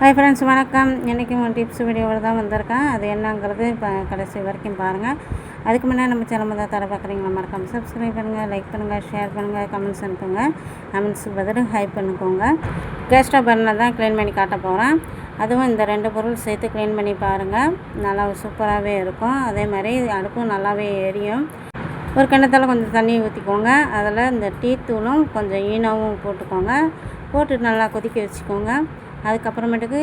Hi friends வணக்கம். இன்றைக்கும் tips வீடியோவில் தான் வந்திருக்கேன். அது என்னங்கிறது இப்போ கடைசி வரைக்கும் பாருங்கள் அதுக்கு முன்னாடி நம்ம சேனல் தான் தர பார்க்குறீங்களா மறக்காம சப்ஸ்கிரைப் பண்ணுங்கள் லைக் பண்ணுங்கள் ஷேர் பண்ணுங்கள் கமெண்ட்ஸ் அனுப்புங்க. கமெண்ட்ஸுக்கு பதில் ஹைப் பண்ணிக்கோங்க. கேஸ்டா பர்னர் தான் க்ளீன் பண்ணி காட்ட போகிறேன் அதுவும் இந்த ரெண்டு பொருள் சேர்த்து க்ளீன் பண்ணி பாருங்கள் நல்லா சூப்பராகவே இருக்கும். அதே மாதிரி அடுப்பும் நல்லாவே எரியும். ஒரு கிணத்துல கொஞ்சம் தண்ணி ஊற்றிக்கோங்க அதில் இந்த டீ தூளும் கொஞ்சம் ஈனவும் போட்டுக்கோங்க. போட்டு நல்லா கொதிக்க வச்சுக்கோங்க. அதுக்கப்புறமேட்டுக்கு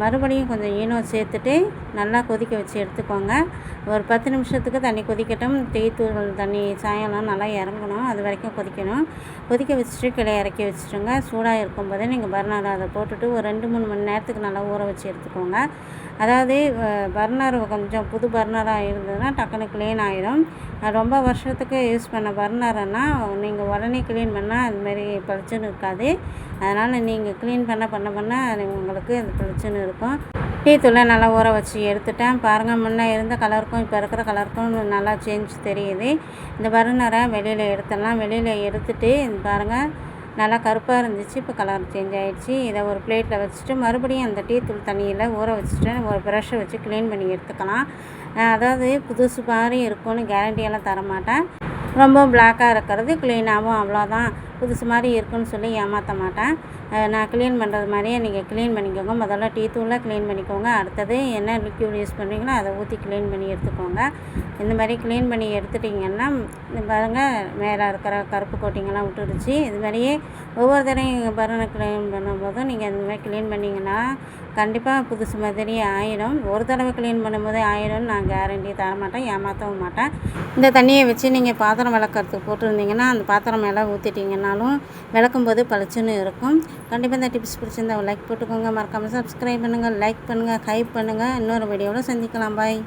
மறுபடியும் கொஞ்சம் ஈனோ சேர்த்துட்டு நல்லா கொதிக்க வச்சு எடுத்துக்கோங்க. ஒரு பத்து நிமிஷத்துக்கு தண்ணி கொதிக்கட்டும். டீ தூள் தண்ணி சாயம்லாம் நல்லா இறங்கணும். அது வரைக்கும் கொதிக்கணும். கொதிக்க வச்சுட்டு கிளை இறக்கி வச்சுட்டுங்க சூடாக இருக்கும்போதே நீங்கள் பர்னர் அதை போட்டுட்டு ஒரு ரெண்டு மூணு மணி நேரத்துக்கு நல்லா ஊற வச்சு எடுத்துக்கோங்க. அதாவது பர்னர் கொஞ்சம் புது பர்னராக இருந்ததுன்னா டக்குனு க்ளீன் ஆகிடும் ரொம்ப வருஷத்துக்கு யூஸ் பண்ண பர்னர்னா நீங்கள் உடனே க்ளீன் பண்ணால் அதுமாரி பளிச்சுன்னு இருக்காது. அதனால் நீங்கள் க்ளீன் பண்ண பண்ண பண்ண உங்களுக்கு இந்த பிரச்சனை இருக்கும். டீ தூளை நல்லா ஊற வச்சு எடுத்துட்டேன். பாருங்கள் முன்னே இருந்த கலருக்கும் இப்போ இருக்கிற கலருக்கும் நல்லா சேஞ்ச் தெரியுது. இந்த பர்னரை வெளியில் எடுத்துடலாம். வெளியில் எடுத்துட்டு பாருங்கள் நல்லா கருப்பாக இருந்துச்சு. இப்போ கலர் சேஞ்ச் ஆகிடுச்சு இதை ஒரு பிளேட்டில் வச்சுட்டு மறுபடியும் அந்த டீ தூள் தண்ணியில் ஊற வச்சுட்டு ஒரு ப்ரஷ்ஷை வச்சு க்ளீன் பண்ணி எடுத்துக்கலாம். அதாவது புதுசு மாதிரி இருக்கும்னு கேரண்டியெல்லாம் தர மாட்டேன் ரொம்ப பிளாக்காக இருக்கிறது க்ளீனாகவும் அவ்வளோதான் புதுசு மாதிரி இருக்குன்னு சொல்லி ஏமாற்ற மாட்டேன். நான் க்ளீன் பண்ணுறது மாதிரியே நீங்கள் க்ளீன் பண்ணிக்கோங்க. முதல்ல டீ தூளாக க்ளீன் பண்ணிக்கோங்க. அடுத்தது என்ன லிக்யூட் யூஸ் பண்ணுறீங்களோ அதை ஊற்றி க்ளீன் பண்ணி எடுத்துக்கோங்க. இந்த மாதிரி க்ளீன் பண்ணி எடுத்துட்டிங்கன்னா இந்த பாருங்கள் மேலே இருக்கிற கருப்பு கோட்டிங்கெல்லாம் விட்டுடுச்சு. இது மாதிரியே ஒவ்வொரு தடவையும் பரணை க்ளீன் பண்ணும்போதும் நீங்கள் இந்த மாதிரி க்ளீன் பண்ணிங்கன்னா கண்டிப்பாக புதுசு மாதிரி ஆயிடும். ஒரு தடவை க்ளீன் பண்ணும்போதே ஆயிடும்னு நான் கேரண்டி தர மாட்டேன் ஏமாற்றவும் மாட்டேன். இந்த தண்ணியை வச்சு நீங்கள் பாத்திரம் விளக்கறதுக்கு போட்டிருந்தீங்கன்னா அந்த பாத்திரம் மேலே ஊற்றிட்டிங்கன்னா விளக்கும் போது பளிச்சுன்னு இருக்கும். கண்டிப்பாக இந்த டிப்ஸ் பிடிச்சிருந்தா லைக் போட்டுக்கோங்க. மறக்காமல் சப்ஸ்கிரைப் பண்ணுங்கள் லைக் பண்ணுங்கள் ஹைப் பண்ணுங்கள் இன்னொரு வீடியோவில் சந்திக்கலாம். பாய்